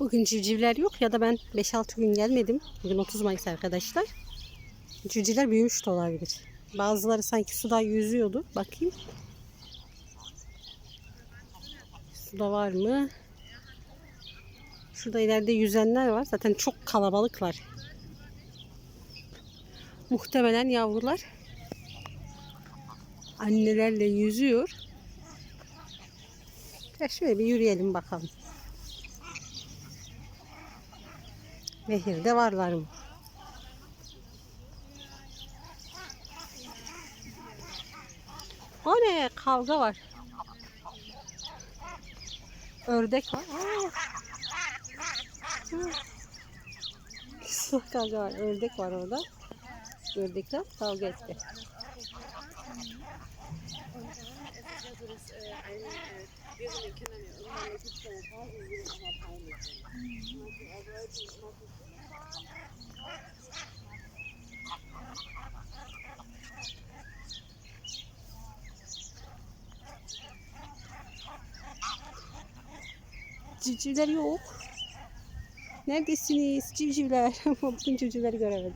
Bugün civcivler yok ya da ben 5-6 gün gelmedim. Bugün 30 Mayıs arkadaşlar. Civcivler büyümüş de olabilir. Bazıları sanki suda yüzüyordu. Bakayım. Suda var mı? Şurada ileride yüzenler var. Zaten çok kalabalıklar. Muhtemelen yavrular annelerle yüzüyor. Ya şöyle bir yürüyelim bakalım. Nehirde varlar mı? O ne? Kavga var. Ördek var. Aa. Kavga var. Ördek var orada. Ördekler kavga etti. Civcivler yok. Neredesiniz civcivler? Bugün civcivleri göremedim.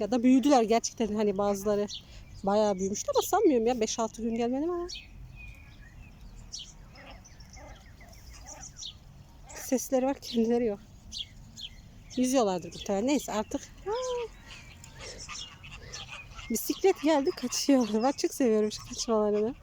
Ya da büyüdüler gerçekten hani bazıları bayağı büyümüştü ama sanmıyorum ya 5-6 gün gelmedim ama. Sesleri var kendileri yok. Yüzüyorlardır muhtemelen. Neyse artık. Bisiklet geldi kaçıyorlar. Ben çok seviyorum şu kaçmalarını.